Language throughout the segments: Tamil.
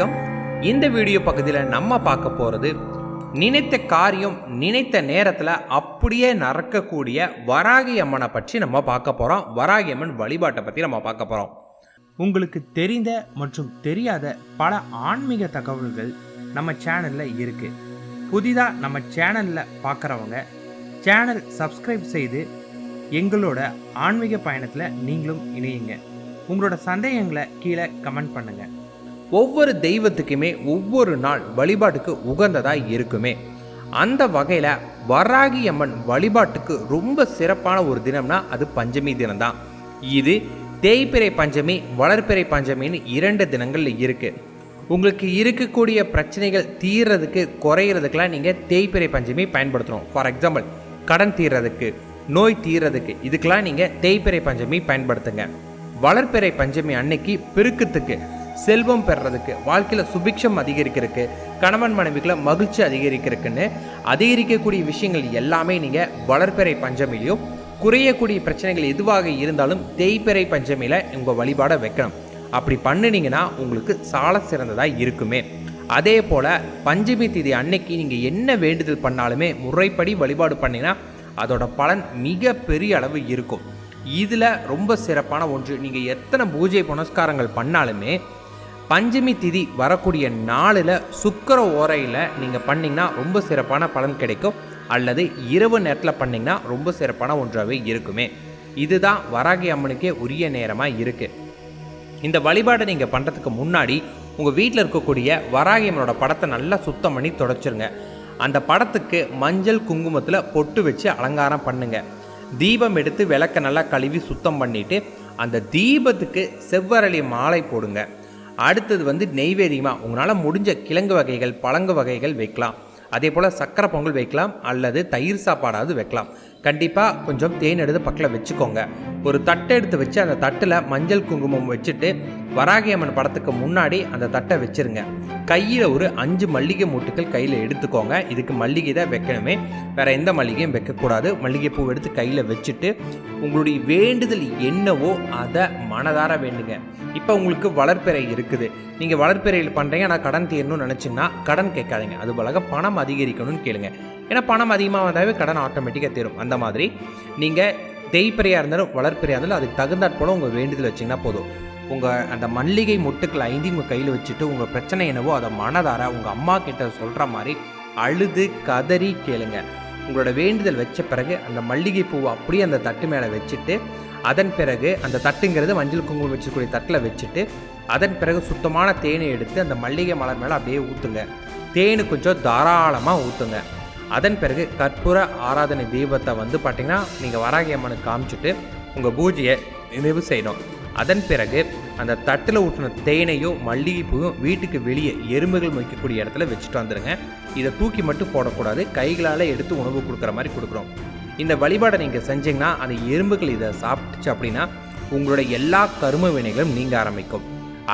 வணக்கம். இந்த வீடியோ பகுதியில் நம்ம பார்க்க போகிறது நினைத்த காரியம் நினைத்த நேரத்தில் அப்படியே நடக்கக்கூடிய வராகி அம்மனை பற்றி நம்ம பார்க்க போகிறோம் வராகி அம்மன் வழிபாட்டை பற்றி நம்ம பார்க்க போகிறோம் உங்களுக்கு தெரிந்த மற்றும் தெரியாத பல ஆன்மீக தகவல்கள் நம்ம சேனலில் இருக்குது புதிதாக நம்ம சேனலில் பார்க்குறவங்க சேனல் சப்ஸ்கிரைப் செய்து எங்களோட ஆன்மீக பயணத்தில் நீங்களும் இணையுங்க. உங்களோட சந்தேகங்களை கீழே கமெண்ட் பண்ணுங்கள் ஒவ்வொரு தெய்வத்துக்குமே ஒவ்வொரு நாள் வழிபாட்டுக்கு உகந்ததாக இருக்குமே. அந்த வகையில் வராகி அம்மன் வழிபாட்டுக்கு ரொம்ப சிறப்பான ஒரு தினம்னா அது பஞ்சமி தினம்தான். இது தேய்பிறை பஞ்சமி வளர்பிறை பஞ்சமின்னு இரண்டு தினங்கள் இருக்கு. உங்களுக்கு இருக்கக்கூடிய பிரச்சனைகள் தீர்றதுக்கு குறையிறதுக்கெல்லாம் நீங்கள் தேய்பிறை பஞ்சமி பயன்படுத்தணும். ஃபார் எக்ஸாம்பிள் கடன் தீர்றதுக்கு நோய் தீர்றதுக்கு இதுக்கெல்லாம் நீங்கள் தேய்பிறை பஞ்சமி பயன்படுத்துங்க. வளர்பிறை பஞ்சமி அன்னைக்கு பெருக்கத்துக்கு செல்வம் பெறுறதுக்கு வாழ்க்கையில் சுபிக்ஷம் அதிகரிக்கிறதுக்கு கணவன் மனைவிகளை மகிழ்ச்சி அதிகரிக்கிறதுக்குன்னு அதிகரிக்கக்கூடிய விஷயங்கள் எல்லாமே நீங்கள் வளர்பிறை பஞ்சமிலையும் குறையக்கூடிய பிரச்சனைகள் எதுவாக இருந்தாலும் தேய்ப்பறை பஞ்சமியில் உங்கள் வழிபாடை வைக்கணும். அப்படி பண்ணினீங்கன்னா உங்களுக்கு சால சிறந்ததாக இருக்குமே. அதே போல் பஞ்சமி திதி அன்னைக்கு நீங்கள் என்ன வேண்டுதல் பண்ணாலுமே முறைப்படி வழிபாடு பண்ணிங்கன்னா அதோட பலன் மிக பெரிய அளவு இருக்கும். இதில் ரொம்ப சிறப்பான ஒன்று நீங்கள் எத்தனை பூஜை புனஸ்காரங்கள் பண்ணாலுமே பஞ்சமி திதி வரக்கூடிய நாளில் சுக்கர ஓரையில் நீங்கள் பண்ணிங்கன்னா ரொம்ப சிறப்பான பலன் கிடைக்கும். அல்லது இரவு நேரத்தில் பண்ணிங்கன்னா ரொம்ப சிறப்பான ஒன்றாகவே இருக்குமே. இதுதான் வராகி அம்மனுக்கே உரிய நேரமாக இருக்குது இந்த வழிபாடை நீங்கள் பண்ணுறதுக்கு முன்னாடி உங்கள் வீட்டில் இருக்கக்கூடிய வராகி அம்மனோட படத்தை நல்லா சுத்தம் பண்ணி தொடச்சிருங்க. அந்த படத்துக்கு மஞ்சள் குங்குமத்தில் பொட்டு வச்சு அலங்காரம் பண்ணுங்கள் தீபம் எடுத்து விளக்க நல்லா கழுவி சுத்தம் பண்ணிவிட்டு அந்த தீபத்துக்கு செவ்வரளி மாலை போடுங்க. அடுத்தது வந்து நெய்வேதியமாக உங்களால் முடிஞ்ச கிழங்கு வகைகள் பழங்கு வகைகள் வைக்கலாம். அதே போல் சக்கரை பொங்கல் வைக்கலாம் அல்லது தயிர் சாப்பாடாவது வைக்கலாம். கண்டிப்பாக கொஞ்சம் தேன் எடுத்து பக்கத்தில் வச்சுக்கோங்க. ஒரு தட்டை எடுத்து வச்சு அந்த தட்டில் மஞ்சள் குங்குமம் வச்சுட்டு வராகி அம்மன் படத்துக்கு முன்னாடி அந்த தட்டை வச்சுருங்க. கையில் ஒரு அஞ்சு மல்லிகை மூட்டுகள் கையில் எடுத்துக்கோங்க. இதுக்கு மல்லிகை தான் வைக்கணுமே. வேறு எந்த மல்லிகையும் வைக்கக்கூடாது. மல்லிகை பூ எடுத்து கையில் வச்சுட்டு உங்களுடைய வேண்டுதல் என்னவோ அதை மனதார வேண்டுங்க. இப்போ உங்களுக்கு வளர்ப்பிறை இருக்குது. நீங்கள் வளர்ப்பிறையில் பண்ணுறீங்க ஆனால் கடன் தீரணும்னு நினச்சிங்கன்னா கடன் கேட்காதீங்க. அது போலக பணம் அதிகரிக்கணும்னு கேளுங்க. ஏன்னா பணம் அதிகமாக வந்தாவே கடன் ஆட்டோமேட்டிக்காக தீரும். அந்த மாதிரி நீங்கள் தேய்ப்பிரையாக இருந்தாலும் வளர்ப்பிரையாக இருந்தாலும் அதுக்கு தகுந்தாற் போல் உங்கள் வேண்டுதல் வச்சிங்கன்னா போதும். உங்கள் அந்த மல்லிகை மொட்டுக்கள் ஐந்தையும் உங்கள் கையில் வச்சுட்டு உங்கள் பிரச்சனை என்னவோ அதை மனதார உங்கள் அம்மா கிட்ட சொல்கிற மாதிரி அழுது கதறி கேளுங்க. உங்களோட வேண்டுதல் வச்ச பிறகு அந்த மல்லிகை பூவை அப்படியே அந்த தட்டு மேலே வச்சுட்டு அதன் பிறகு அந்த தட்டுங்கிறது மஞ்சள் குங்குமம் வச்சுக்கூடிய தட்டில் வச்சுட்டு அதன் பிறகு சுத்தமான தேனை எடுத்து அந்த மல்லிகை மலர் மேலே அப்படியே ஊற்றுங்க தேனு கொஞ்சம் தாராளமாக ஊற்றுங்க அதன் பிறகு கற்பூர ஆராதனை தீபத்தை வந்து பார்த்திங்கன்னா நீங்கள் வராகி அம்மனுக்கு காமிச்சிட்டு உங்கள் பூஜையை நிறைவு செய்யணும். அதன் பிறகு அந்த தட்டில் ஊற்றின தேனையும் மல்லிகைப்பூவும் வீட்டுக்கு வெளியே எறும்புகள் மொய்க்கக்கூடிய இடத்துல வச்சுட்டு வந்துடுங்க இதை தூக்கி மட்டும் போடக்கூடாது. கைகளால் எடுத்து உணவு கொடுக்குற மாதிரி கொடுக்குறோம் இந்த வழிபாடை நீங்கள் செஞ்சீங்கன்னா அந்த எறும்புகள் இதை சாப்பிட்டுச்சு அப்படின்னா உங்களோட எல்லா கரும வினைகளும் நீங்க ஆரம்பிக்கும்.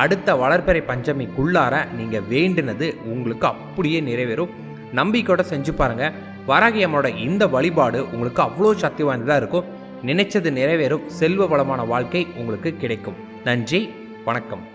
அடுத்த வளர்ப்பறை பஞ்சமிக்குள்ளார நீங்கள் வேண்டினது உங்களுக்கு அப்படியே நிறைவேறும். நம்பிக்கையோட செஞ்சு பாருங்கள் வராகி அம்மனோட இந்த வழிபாடு உங்களுக்கு அவ்வளோ சக்தி வாய்ந்ததாக இருக்கும். நினைச்சது நிறைவேறும். செல்வ வளமான வாழ்க்கை உங்களுக்கு கிடைக்கும். நன்றி வணக்கம்.